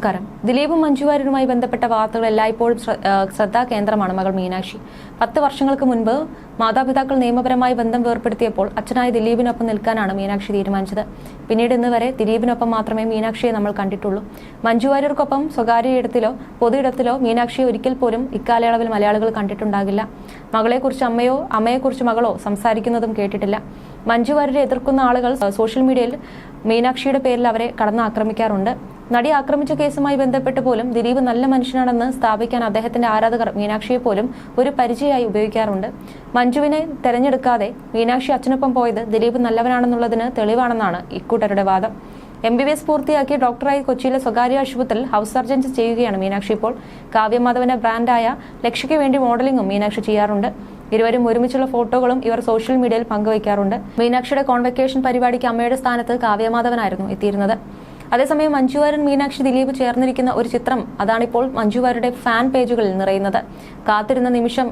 നമസ്കാരം. ദിലീപും മഞ്ജുവാര്യരുമായി ബന്ധപ്പെട്ട വാർത്തകൾ എല്ലായ്പ്പോഴും ശ്രദ്ധാ കേന്ദ്രമാണ്. മകൾ മീനാക്ഷി. പത്ത് വർഷങ്ങൾക്ക് മുൻപ് മാതാപിതാക്കൾ നിയമപരമായി ബന്ധം വേർപ്പെടുത്തിയപ്പോൾ അച്ഛനായ ദിലീപിനൊപ്പം നിൽക്കാനാണ് മീനാക്ഷി തീരുമാനിച്ചത്. പിന്നീട് ഇന്ന് വരെ ദിലീപിനൊപ്പം മാത്രമേ മീനാക്ഷിയെ നമ്മൾ കണ്ടിട്ടുള്ളൂ. മഞ്ജുവാര്യർക്കൊപ്പം സ്വകാര്യ ഇടത്തിലോ പൊതു ഇടത്തിലോ മീനാക്ഷിയെ ഒരിക്കൽ പോലും ഇക്കാലയളവിൽ മലയാളികൾ കണ്ടിട്ടുണ്ടാകില്ല. മകളെക്കുറിച്ച് അമ്മയോ അമ്മയെക്കുറിച്ച് മകളോ സംസാരിക്കുന്നതും കേട്ടിട്ടില്ല. മഞ്ജുവാര്യരെ എതിർക്കുന്ന ആളുകൾ സോഷ്യൽ മീഡിയയിൽ മീനാക്ഷിയുടെ പേരിൽ അവരെ കടന്നാക്രമിക്കാറുണ്ട്. നടി ആക്രമിച്ച കേസുമായി ബന്ധപ്പെട്ട് പോലും ദിലീപ് നല്ല മനുഷ്യനാണെന്ന് സ്ഥാപിക്കാൻ അദ്ദേഹത്തിന്റെ ആരാധകർ മീനാക്ഷിയെ പോലും ഒരു പരിചയമായി ഉപയോഗിക്കാറുണ്ട്. മഞ്ജുവിനെ തെരഞ്ഞെടുക്കാതെ മീനാക്ഷി അച്ഛനൊപ്പം പോയത് ദിലീപ് നല്ലവനാണെന്നുള്ളതിന് തെളിവാണെന്നാണ് ഇക്കൂട്ടരുടെ വാദം. എം ബി ബി എസ് പൂർത്തിയാക്കി ഡോക്ടറായി കൊച്ചിയിലെ സ്വകാര്യ ആശുപത്രിയിൽ ഹൗസ് സർജൻസ് ചെയ്യുകയാണ് മീനാക്ഷി ഇപ്പോൾ. കാവ്യമാധവന്റെ ബ്രാൻഡായ ലക്ഷ്യയ്ക്ക് വേണ്ടി മോഡലിംഗും മീനാക്ഷി ചെയ്യാറുണ്ട്. ഇരുവരും ഒരുമിച്ചുള്ള ഫോട്ടോകളും ഇവർ സോഷ്യൽ മീഡിയയിൽ പങ്കുവയ്ക്കാറുണ്ട്. മീനാക്ഷിയുടെ കോൺവെക്കേഷൻ പരിപാടിക്ക് അമ്മയുടെ സ്ഥാനത്ത് കാവ്യമാധവനായിരുന്നു എത്തിയിരുന്നത്. അതേസമയം മഞ്ജുവാരൻ മീനാക്ഷി ദിലീപ് ചേർന്നിരിക്കുന്ന ഒരു ചിത്രം അതാണിപ്പോൾ മഞ്ജുവാരുടെ ഫാൻ പേജുകളിൽ നിറയുന്നത്. കാത്തിരുന്ന നിമിഷം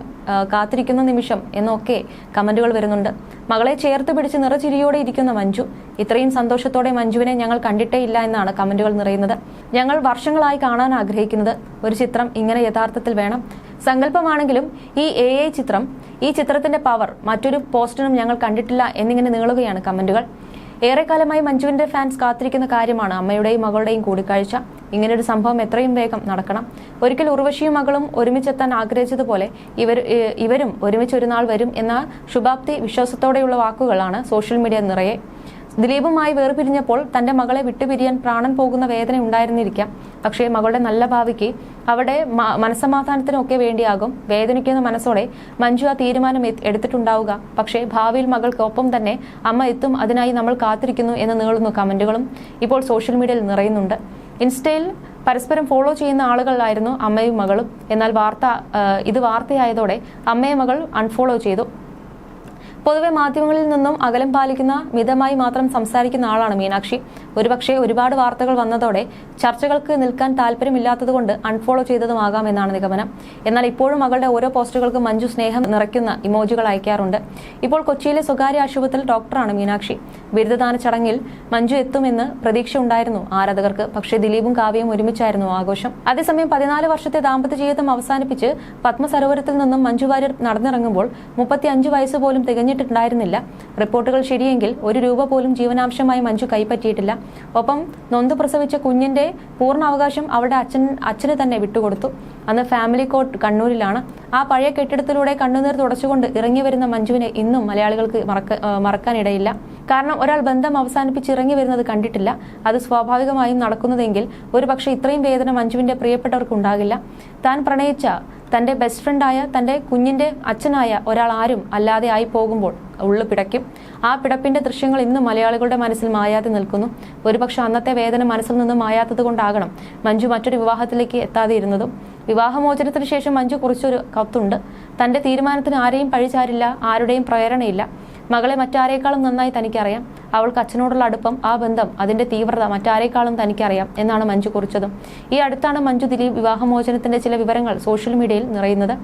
കാത്തിരിക്കുന്ന നിമിഷം എന്നൊക്കെ കമന്റുകൾ വരുന്നുണ്ട്. മകളെ ചേർത്ത് പിടിച്ച് നിറചിരിയോടെ ഇരിക്കുന്ന മഞ്ജു ഇത്രയും സന്തോഷത്തോടെ മഞ്ജുവിനെ ഞങ്ങൾ കണ്ടിട്ടേ ഇല്ല എന്നാണ് കമന്റുകൾ നിറയുന്നത്. ഞങ്ങൾ വർഷങ്ങളായി കാണാൻ ആഗ്രഹിക്കുന്നത് ഒരു ചിത്രം ഇങ്ങനെ യഥാർത്ഥത്തിൽ വേണം. സങ്കല്പമാണെങ്കിലും ഈ എ ചിത്രം ഈ ചിത്രത്തിന്റെ പവർ മറ്റൊരു പോസ്റ്റിനും ഞങ്ങൾ കണ്ടിട്ടില്ല എന്നിങ്ങനെ നീളുകയാണ് കമന്റുകൾ. ഏറെക്കാലമായി മഞ്ജുവിന്റെ ഫാൻസ് കാത്തിരിക്കുന്ന കാര്യമാണ് അമ്മയുടെയും മകളുടെയും കൂടിക്കാഴ്ച. ഇങ്ങനൊരു സംഭവം എത്രയും വേഗം നടക്കണം. ഒരിക്കൽ ഉർവശിയും മകളും ഒരുമിച്ചെത്താൻ ആഗ്രഹിച്ചതുപോലെ ഇവർ ഇവരും ഒരുമിച്ച് ഒരു നാൾ വരും എന്ന ശുഭാപ്തി വിശ്വാസത്തോടെയുള്ള വാക്കുകളാണ് സോഷ്യൽ മീഡിയ നിറയെ. ദിലീപുമായി വേർപിരിഞ്ഞപ്പോൾ തന്റെ മകളെ വിട്ടുപിരിയാൻ പ്രാണൻ പോകുന്ന വേദന ഉണ്ടായിരുന്നിരിക്കാം. പക്ഷേ മകളുടെ നല്ല ഭാവിക്ക് അവിടെ മനസമാധാനത്തിനൊക്കെ വേണ്ടിയാകും. വേദനിക്കുന്ന മനസ്സോടെ മഞ്ജു ആ തീരുമാനം എടുത്തിട്ടുണ്ടാവുക. പക്ഷേ ഭാവിയിൽ മകൾക്കൊപ്പം തന്നെ അമ്മ എത്തും അതിനായി നമ്മൾ കാത്തിരിക്കുന്നു എന്ന് നീളുന്നു കമന്റുകളും ഇപ്പോൾ സോഷ്യൽ മീഡിയയിൽ നിറയുന്നുണ്ട്. ഇൻസ്റ്റയിൽ പരസ്പരം ഫോളോ ചെയ്യുന്ന ആളുകളായിരുന്നു അമ്മയും മകളും. എന്നാൽ വാർത്ത ഇത് വാർത്തയായതോടെ അമ്മയും മകൾ അൺഫോളോ ചെയ്തു. പൊതുവെ മാധ്യമങ്ങളിൽ നിന്നും അകലം പാലിക്കുന്ന മിതമായി മാത്രം സംസാരിക്കുന്ന ആളാണ് മീനാക്ഷി. ഒരുപക്ഷെ ഒരുപാട് വാർത്തകൾ വന്നതോടെ ചർച്ചകൾക്ക് നിൽക്കാൻ താല്പര്യമില്ലാത്തതുകൊണ്ട് അൺഫോളോ ചെയ്തതുമാകാം എന്നാണ് നിഗമനം. എന്നാൽ ഇപ്പോഴും മകളുടെ ഓരോ പോസ്റ്റുകൾക്കും മഞ്ജു സ്നേഹം നിറയ്ക്കുന്ന ഇമോജികൾ അയക്കാറുണ്ട്. ഇപ്പോൾ കൊച്ചിയിലെ സ്വകാര്യ ആശുപത്രിയിൽ ഡോക്ടറാണ് മീനാക്ഷി. ബിരുദദാന ചടങ്ങിൽ മഞ്ജു എത്തുമെന്ന് പ്രതീക്ഷ ഉണ്ടായിരുന്നു ആരാധകർക്ക്. പക്ഷേ ദിലീപും കാവ്യയും ഒരുമിച്ചായിരുന്നു ആഘോഷം. അതേസമയം പതിനാല് വർഷത്തെ ദാമ്പത്യ ജീവിതം അവസാനിപ്പിച്ച് പത്മസരോവരത്തിൽ നിന്നും മഞ്ജു വാര്യർ നടന്നിറങ്ങുമ്പോൾ മുപ്പത്തി അഞ്ച് വയസ്സ് പോലും തികഞ്ഞിട്ടുണ്ടായിരുന്നില്ല. റിപ്പോർട്ടുകൾ ശരിയെങ്കിൽ ഒരു രൂപ പോലും ജീവനാംശമായി മഞ്ജു കൈപ്പറ്റിയിട്ടില്ല. ഒപ്പം നൊന്ത് പ്രസവിച്ച കുഞ്ഞിന്റെ പൂർണ അവകാശം അവളുടെ അച്ഛൻ അച്ഛന് തന്നെ വിട്ടുകൊടുത്തു. അന്ന് ഫാമിലി കോർട്ട് കണ്ണൂരിലാണ്. ആ പഴയ കെട്ടിടത്തിലൂടെ കണ്ണുനീർ തുടച്ചുകൊണ്ട് ഇറങ്ങി വരുന്ന മഞ്ജുവിനെ ഇന്നും മലയാളികൾക്ക് മറക്ക മറക്കാനിടയില്ല. കാരണം ഒരാൾ ബന്ധം അവസാനിപ്പിച്ച് ഇറങ്ങി വരുന്നത് കണ്ടിട്ടില്ല. അത് സ്വാഭാവികമായും നടക്കുന്നതെങ്കിൽ ഒരുപക്ഷെ ഇത്രയും വേദന മഞ്ജുവിന്റെ പ്രിയപ്പെട്ടവർക്ക് ഉണ്ടാകില്ല താൻ പ്രണയിച്ച തന്റെ ബെസ്റ്റ് ഫ്രണ്ടായ തന്റെ കുഞ്ഞിന്റെ അച്ഛനായ ഒരാൾ ആരും അല്ലാതെ ആയി പോകുമ്പോൾ ഉള്ളു പിടയ്ക്കും. ആ പിടപ്പിന്റെ ദൃശ്യങ്ങൾ ഇന്നും മലയാളികളുടെ മനസ്സിൽ മായാതെ നിൽക്കുന്നു. ഒരുപക്ഷെ അന്നത്തെ വേദന മനസ്സിൽ നിന്ന് മായാത്തത് കൊണ്ടാകണം മഞ്ജു മറ്റൊരു വിവാഹത്തിലേക്ക് എത്താതെ ഇരുന്നതും. വിവാഹമോചനത്തിന് ശേഷം മഞ്ജു കുറിച്ചൊരു കത്തുണ്ട്. തന്റെ തീരുമാനത്തിന് ആരെയും പഴിചാരില്ല ആരുടെയും പ്രേരണയില്ല. മകളെ മറ്റാരേക്കാളും നന്നായി തനിക്കറിയാം. അവൾക്ക് അച്ഛനോടുള്ള അടുപ്പം ആ ബന്ധം അതിന്റെ തീവ്രത മറ്റാരേക്കാളും തനിക്കറിയാം എന്നാണ് മഞ്ജു കുറിച്ചതും. ഈ അടുത്താണ് മഞ്ജു ദിലീപ് വിവാഹമോചനത്തിന്റെ ചില വിവരങ്ങൾ സോഷ്യൽ മീഡിയയിൽ നിറയുന്നത്.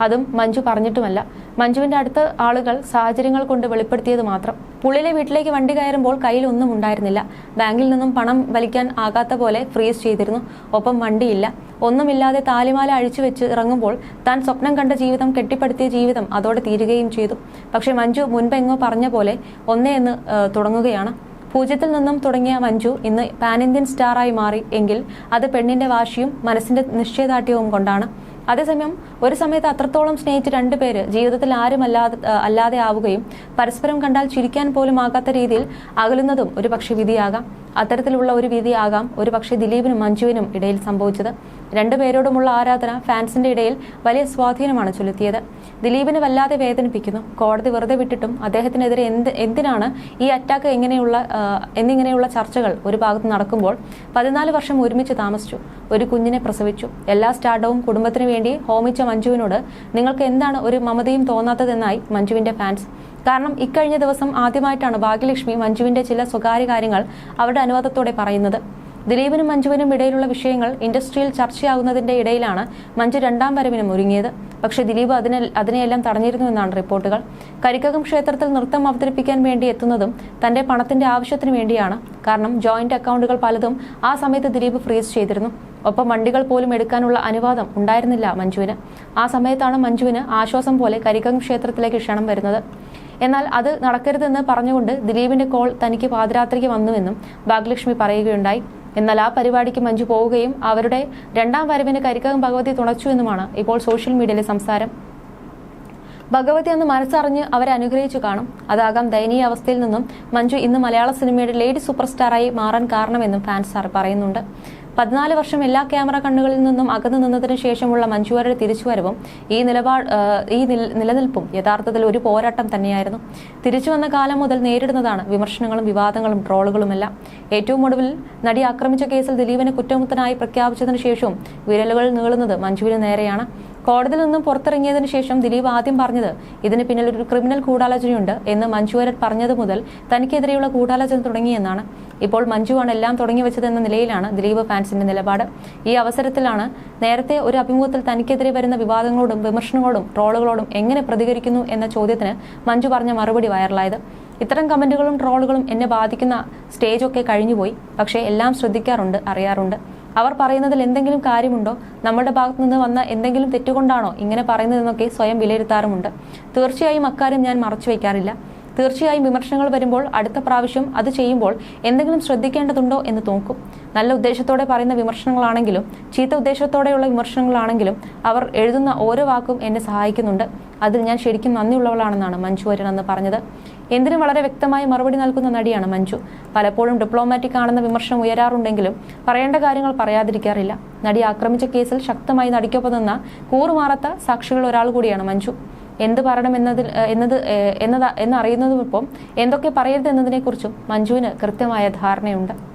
അതും മഞ്ജു പറഞ്ഞിട്ടുമല്ല. മഞ്ജുവിന്റെ അടുത്ത ആളുകൾ സാഹചര്യങ്ങൾ കൊണ്ട് വെളിപ്പെടുത്തിയത് മാത്രം. പുള്ളിലെ വീട്ടിലേക്ക് വണ്ടി കയറുമ്പോൾ കയ്യിൽ ഒന്നും ഉണ്ടായിരുന്നില്ല. ബാങ്കിൽ നിന്നും പണം വലിക്കാൻ ആകാത്ത പോലെ ഫ്രീസ് ചെയ്തിരുന്നു. ഒപ്പം വണ്ടിയില്ല. ഒന്നുമില്ലാതെ താലിമാല അഴിച്ചു വെച്ച് ഇറങ്ങുമ്പോൾ താൻ സ്വപ്നം കണ്ട ജീവിതം കെട്ടിപ്പടുത്തിയ ജീവിതം അതോടെ തീരുകയും ചെയ്തു. പക്ഷെ മഞ്ജു മുൻപെങ്ങോ പറഞ്ഞ പോലെ ഒന്നേ എന്ന് തുടങ്ങുകയാണ്. പൂജ്യത്തിൽ നിന്നും തുടങ്ങിയ മഞ്ജു ഇന്ന് പാൻ ഇന്ത്യൻ സ്റ്റാറായി മാറി എങ്കിൽ അത് പെണ്ണിന്റെ വാശിയും മനസ്സിന്റെ നിശ്ചയദാർഢ്യവും കൊണ്ടാണ്. അതേസമയം ഒരു സമയത്ത് അത്രത്തോളം സ്നേഹിച്ച രണ്ടുപേര് ജീവിതത്തിൽ ആരും അല്ലാതെ അല്ലാതെ ആവുകയും പരസ്പരം കണ്ടാൽ ചിരിക്കാൻ പോലും ആകാത്ത രീതിയിൽ അകലുന്നതും ഒരു പക്ഷേ വിധിയാകാം. അത്തരത്തിലുള്ള ഒരു വിധിയാകാം ഒരു പക്ഷേ ദിലീപിനും മഞ്ജുവിനും ഇടയിൽ സംഭവിച്ചത്. രണ്ടുപേരോടുമുള്ള ആരാധന ഫാൻസിന്റെ ഇടയിൽ വലിയ സ്വാധീനമാണ് ചെലുത്തിയത്. ദിലീപിനെ വല്ലാതെ വേദനിപ്പിക്കുന്നു. കോടതി വെറുതെ വിട്ടിട്ടും അദ്ദേഹത്തിനെതിരെ എന്ത് എന്തിനാണ് ഈ അറ്റാക്ക് എങ്ങനെയുള്ള എന്നിങ്ങനെയുള്ള ചർച്ചകൾ ഒരു ഭാഗത്ത് നടക്കുമ്പോൾ പതിനാല് വർഷം ഒരുമിച്ച് താമസിച്ചു. ഒരു കുഞ്ഞിനെ പ്രസവിച്ചു. എല്ലാ സ്റ്റാർഡവും കുടുംബത്തിന് വേണ്ടി ഹോമിച്ച മഞ്ജുവിനോട് നിങ്ങൾക്ക് എന്താണ് ഒരു മമതയും തോന്നാത്തതെന്നായി മഞ്ജുവിന്റെ ഫാൻസ് കാരണം ഇക്കഴിഞ്ഞ ദിവസം ആദ്യമായിട്ടാണ് ഭാഗ്യലക്ഷ്മി മഞ്ജുവിന്റെ ചില സ്വകാര്യ കാര്യങ്ങൾ അവരുടെ അനുവാദത്തോടെ പറയുന്നത്. ദിലീപിനും മഞ്ജുവിനും ഇടയിലുള്ള വിഷയങ്ങൾ ഇൻഡസ്ട്രിയിൽ ചർച്ചയാകുന്നതിന്റെ ഇടയിലാണ് മഞ്ജു രണ്ടാം വരവിനും ഒരുങ്ങിയത്. പക്ഷേ ദിലീപ് അതിനെ അതിനെയെല്ലാം തടഞ്ഞിരുന്നുവെന്നാണ് റിപ്പോർട്ടുകൾ. കരിക്കകം ക്ഷേത്രത്തിൽ നൃത്തം അവതരിപ്പിക്കാൻ വേണ്ടി എത്തുന്നതും തന്റെ പണത്തിന്റെ ആവശ്യത്തിന് വേണ്ടിയാണ്. കാരണം ജോയിന്റ് അക്കൗണ്ടുകൾ പലതും ആ സമയത്ത് ദിലീപ് ഫ്രീസ് ചെയ്തിരുന്നു. ഒപ്പം വണ്ടികൾ പോലും എടുക്കാനുള്ള അനുവാദം ഉണ്ടായിരുന്നില്ല മഞ്ജുവിന്. ആ സമയത്താണ് മഞ്ജുവിന് ആശ്വാസം പോലെ കരിക്കകം ക്ഷേത്രത്തിലേക്ക് ക്ഷണം വരുന്നത്. എന്നാൽ അത് നടക്കരുതെന്ന് പറഞ്ഞുകൊണ്ട് ദിലീപിന്റെ കോൾ തനിക്ക് പാതിരാത്രിക്ക് വന്നുവെന്നും ഭാഗ്യലക്ഷ്മി പറയുകയുണ്ടായി. എന്നാൽ ആ പരിപാടിക്ക് മഞ്ജു പോവുകയും അവരുടെ രണ്ടാം വരവിന് കരിക്കകം ഭഗവതി തുണച്ചു എന്നുമാണ് ഇപ്പോൾ സോഷ്യൽ മീഡിയയിലെ സംസാരം. ഭഗവതി അന്ന് മനസ്സറിഞ്ഞ് അവരെ അനുഗ്രഹിച്ചു കാണും. അതാകാം ദയനീയ അവസ്ഥയിൽ നിന്നും മഞ്ജു ഇന്ന് മലയാള സിനിമയുടെ ലേഡി സൂപ്പർ സ്റ്റാറായി മാറാൻ കാരണമെന്നും ഫാൻസ് പറയുന്നുണ്ട്. പതിനാല് വർഷം എല്ലാ ക്യാമറ കണ്ണുകളിൽ നിന്നും അകന്നു നിന്നതിന് ശേഷമുള്ള മഞ്ജുവാരുടെ തിരിച്ചുവരവും ഈ നിലപാട് ഈ നിൽ- നിലനിൽപ്പും യഥാർത്ഥത്തിൽ ഒരു പോരാട്ടം തന്നെയായിരുന്നു. തിരിച്ചു വന്ന കാലം മുതൽ നേരിടുന്നതാണ് വിമർശനങ്ങളും വിവാദങ്ങളും ട്രോളുകളുമെല്ലാം. ഏറ്റവും ഒടുവിൽ നടി ആക്രമിച്ച കേസിൽ ദിലീപിനെ കുറ്റമുത്തനായി പ്രഖ്യാപിച്ചതിന് ശേഷവും വിരലുകൾ നീളുന്നത് മഞ്ജുവിന് നേരെയാണ്. കോടതിയിൽ നിന്നും പുറത്തിറങ്ങിയതിനു ശേഷം ദിലീപ് ആദ്യം പറഞ്ഞത് ഇതിന് പിന്നിൽ ഒരു ക്രിമിനൽ ഗൂഢാലോചനയുണ്ട് എന്ന് മഞ്ജു വാര്യർ പറഞ്ഞത് മുതൽ തനിക്കെതിരെയുള്ള ഗൂഢാലോചന തുടങ്ങിയെന്നാണ്. ഇപ്പോൾ മഞ്ജുവാണ് എല്ലാം തുടങ്ങി വെച്ചതെന്ന നിലയിലാണ് ദിലീപ് ഫാൻസിന്റെ നിലപാട്. ഈ അവസരത്തിലാണ് നേരത്തെ ഒരു അഭിമുഖത്തിൽ തനിക്കെതിരെ വരുന്ന വിവാദങ്ങളോടും വിമർശനങ്ങളോടും ട്രോളുകളോടും എങ്ങനെ പ്രതികരിക്കുന്നു എന്ന ചോദ്യത്തിന് മഞ്ജു പറഞ്ഞ മറുപടി വൈറലായത്. ഇത്തരം കമന്റുകളും ട്രോളുകളും എന്നെ ബാധിക്കുന്ന സ്റ്റേജൊക്കെ കഴിഞ്ഞുപോയി. പക്ഷേ എല്ലാം ശ്രദ്ധിക്കാറുണ്ട് അറിയാറുണ്ട്. അവർ പറയുന്നതിൽ എന്തെങ്കിലും കാര്യമുണ്ടോ? നമ്മുടെ ഭാഗത്തു നിന്ന് വന്ന എന്തെങ്കിലും തെറ്റുകൊണ്ടാണോ ഇങ്ങനെ പറയുന്നതെന്നൊക്കെ സ്വയം വിലയിരുത്താറുമുണ്ട്. തീർച്ചയായും അക്കാര്യം ഞാൻ മറച്ചു വയ്ക്കാറില്ല. തീർച്ചയായും വിമർശനങ്ങൾ വരുമ്പോൾ അടുത്ത പ്രാവശ്യം അത് ചെയ്യുമ്പോൾ എന്തെങ്കിലും ശ്രദ്ധിക്കേണ്ടതുണ്ടോ എന്ന് തോക്കും. നല്ല ഉദ്ദേശത്തോടെ പറയുന്ന വിമർശനങ്ങളാണെങ്കിലും ചീത്ത ഉദ്ദേശത്തോടെയുള്ള വിമർശനങ്ങളാണെങ്കിലും അവർ എഴുതുന്ന ഓരോ വാക്കും എന്നെ സഹായിക്കുന്നുണ്ട്. അതിൽ ഞാൻ ശരിക്കും നന്ദിയുള്ളവളാണെന്നാണ് മഞ്ജു വരൻ അന്ന് പറഞ്ഞത്. എന്തിനും വളരെ വ്യക്തമായ മറുപടി നൽകുന്ന നടിയാണ് മഞ്ജു. പലപ്പോഴും ഡിപ്ലോമാറ്റിക് ആണെന്ന വിമർശനം ഉയരാറുണ്ടെങ്കിലും പറയേണ്ട കാര്യങ്ങൾ പറയാതിരിക്കാറില്ല. നടി ആക്രമിച്ച കേസിൽ ശക്തമായി നടിക്കൊപ്പം നിന്ന കൂറുമാറാത്ത സാക്ഷികൾ ഒരാൾ കൂടിയാണ് മഞ്ജു. എന്ത് പറയണം എന്നതിൽ എന്നത് എന്നതാ എന്നറിയുന്നതിനൊപ്പം എന്തൊക്കെ പറയരുത് എന്നതിനെക്കുറിച്ചും മഞ്ജുവിന് കൃത്യമായ ധാരണയുണ്ട്.